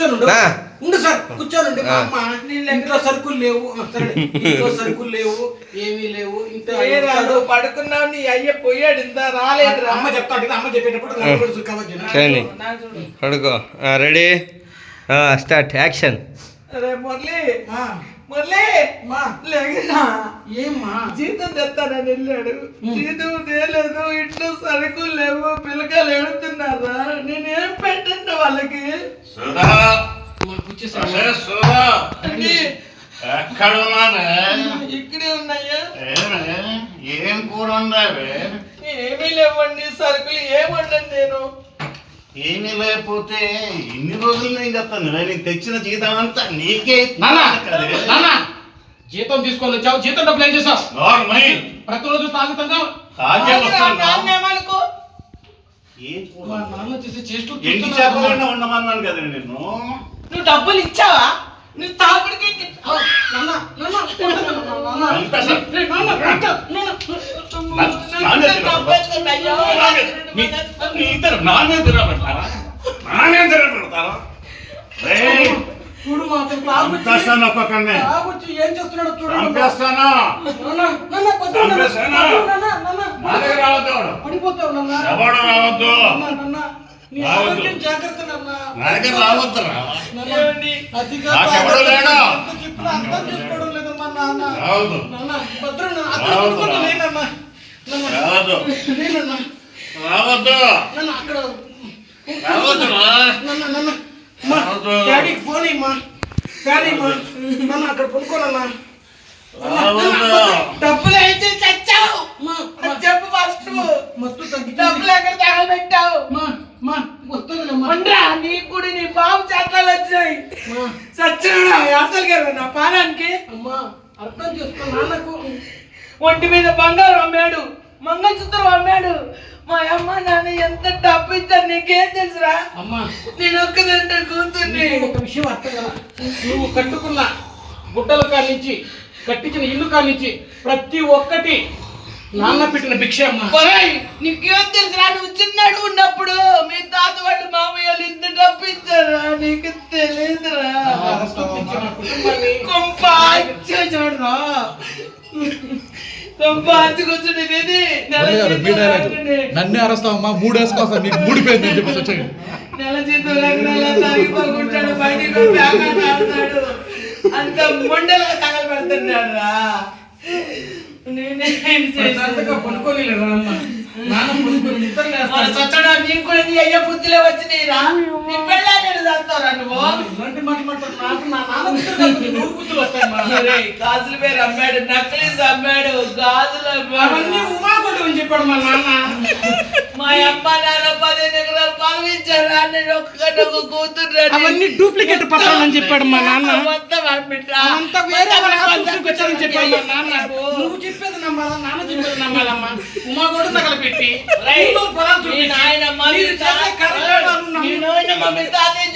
కూర్చొని ఉండు రా. సార్ కూర్చొని ఉండు మా అమ్మ ఇంట్లో సరుకులు లేవు. సరే. ఇంట్లో సరుకులు లేవు ఏమీ లేవు. నువ్వు పడుకున్నావు నీ అయ్య పోయాడు ఇంత రాలేదురా అమ్మ చెప్తాడు అమ్మ చెప్పేటప్పుడు పడుకో. రెడీ? స్టార్ట్. యాక్షన్. అరే మురళి. మా, మురళి. మా, లేకనా ఏమ్మా? జీతం తెస్తానని వెళ్ళాడు. జీతం తేలేదు. ఇంట్లో సరుకులు లేవు. పిల్లకాయలు ఎడుతున్నారా నేనేం పెట్టండి వాళ్ళకి? సుధా ఎక్కడ ఉన్నావే? ఇక్కడే ఉన్నాయా ఏమే? ఏం కూర ఏమీ లేవండి సరుకులు ఏమండండి నేను. ఏమీ లేకపోతే ఇన్ని రోజులు నేను చెప్తాను. నేను నీకు తెచ్చిన జీతం అంతా నీకే జీతం తీసుకొని వచ్చావు జీతం డబ్బులు ఏం చేసావు ప్రతిరోజు తాగుతున్నావు ఏ. చేపలైనా ఉండమన్నాను కదా నిన్ను. నువ్వు డబ్బులు ఇచ్చావా నువ్వు తాగుడికి మీ- ఇద్దరు నానే తిరగబెడతారా నానే తిరగబెడతారా చూడు చంపేస్తాను ఏం చేస్తున్నాడో చూడు చంపేస్తాను. చంపేస్తానా? నా దగ్గర రావద్దు. పడిపోతావు. ఎవడు రావద్దు నీ దగ్గర రావద్దు నాకెవడు. లేడు. రావద్దు. నాన్న, భద్రం నాన్న, అక్కడ రావద్దు. రావద్దు. రావద్దు. డాడీకి ఫోన్ ఇమ్మా. కానీ నాన్న అక్కడ రావద్దు. డబ్బులు అయితే చచ్చావు. చెప్పు ఫస్ట్ మత్తు తగ్గింది డబ్బులు ఎక్కడ తగలబెట్టావు అమ్మా, అమ్మా, వస్తుందిలేమ్మా. ఉండరా నీ కూడా నీ బాబు చేతలు వచ్చినాయి అసలు కదా నా పానానికి అమ్మా, అర్థం చేసుకో నాన్నకు. ఒంటి మీద బంగారం అమ్మాడు మంగళసూత్రం అమ్మాడు. మా అమ్మ నాన్న ఎంత డబ్బు ఇచ్చారు నీకేం తెలుసురా? అమ్మా. నేను ఒక్కదంటే కూతుర్ని ఒక విషయం అర్థం కదా నువ్వు కట్టుకున్న గుడ్డల కానించి కట్టించిన ఇల్లు కానించి ప్రతి ఒక్కటి నాన్న పెట్టిన భిక్ష అమ్మా. నీకేం తెలుసురా? నువ్వు చిన్నాడు ఉన్నప్పుడు మీ తాత వాళ్ళు మామయ్య వాళ్ళు ఇంత డబ్బు ఇచ్చారా? నీకు తెలియదురా నన్నే అరుస్తావమ్మా మూడు వేసుకోవస్తా నీకు మూడిపోయింది అని చెప్పేసి వచ్చాయి నెల జీతం తాగిపోకుంటాడు బయటికి అంత పెడుతున్నాడు రా. నేనేం పడుకొని అమ్మ. చచ్చడా నీకు కూడా నీ అయ్య బుద్ధిలో వచ్చినాయి రా. నీ పెళ్ళాన్ని చస్తావురా నువ్వు? ఇలాంటి మాట మాట్లాడు. నాకు నా నాన్న బుద్ధులు గాజుల పేరు అమ్మాడు నక్లీస్ అమ్మాడు గాజులు అవన్నీ ఉమా చెప్పాడు మా నాన్న. మా అమ్మ నాన్న పదిహేను ఎకరాలు పొలం ఇచ్చారా? నేను ఒక్కటి ఒక కూతురు అవన్నీ డూప్లికేట్ పత్రాలు అని చెప్పాడు మా నాన్న. అవంతా వేరే వాళ్ళ చెప్పాడు మా నాన్న. నమ్మాలా? నాన్న చెప్పేది నమ్మాలమ్మా. ఉమా కూడా తగలపెట్టి. పొలాలు మీ చూపించి, తాత-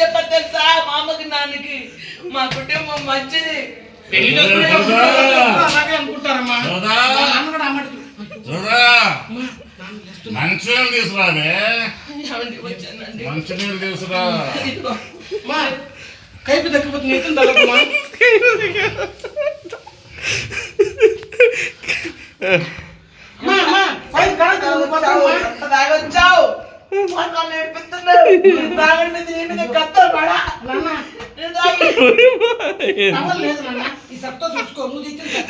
చెప్పారు తెలుసా? మా అమ్మకి నాన్నకి. మా కుటుంబం మంచిది. పెళ్ళి అలాగే అనుకుంటారమ్మా. నాన్న కూడా మంచినీళ్ళు తీసుకురావే. మంచినీళ్ళు తీసుకురా. కైపు తగ్గిపోతుంది నీతం తగ్గమ్మా మా మా పైన కరెంట్ ఉంది, పక్కమ్మా. ఎంత తాగొచ్చావు మొత్తం నేర్పిస్తున్నావు. నేను తాగండి దీని మీద కత్తలు పడా నాన్న నేను తాగి టవల్ లేదు నాన్న ఈ సత్తా చూసుకో నువ్వు తెచ్చిన సత్తే ఏంద్ర అంత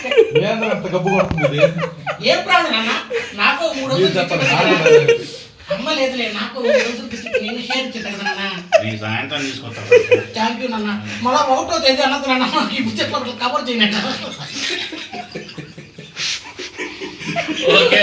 గబ్బు కొడుతుంది? ఏం ప్రాణం నాన్న? నాకు మూడు మీరు రోజులు చెప్పండి తెచ్చి నాకు పెట్టాను. తెలియదు. అమ్మ లేదులే నాకు మూడు రోజులు తెచ్చి నేను షేర్ చెప్పాను నాన్న. నీ సాయంత్రం తీసుకొస్తా థ్యాంక్ యూ నాన్న. మళ్ళా ఒకటో తేదీ అన్నది నాన్న. మాకు ఇప్పుడు చెప్పి కవర్ చేయనట్టు okay.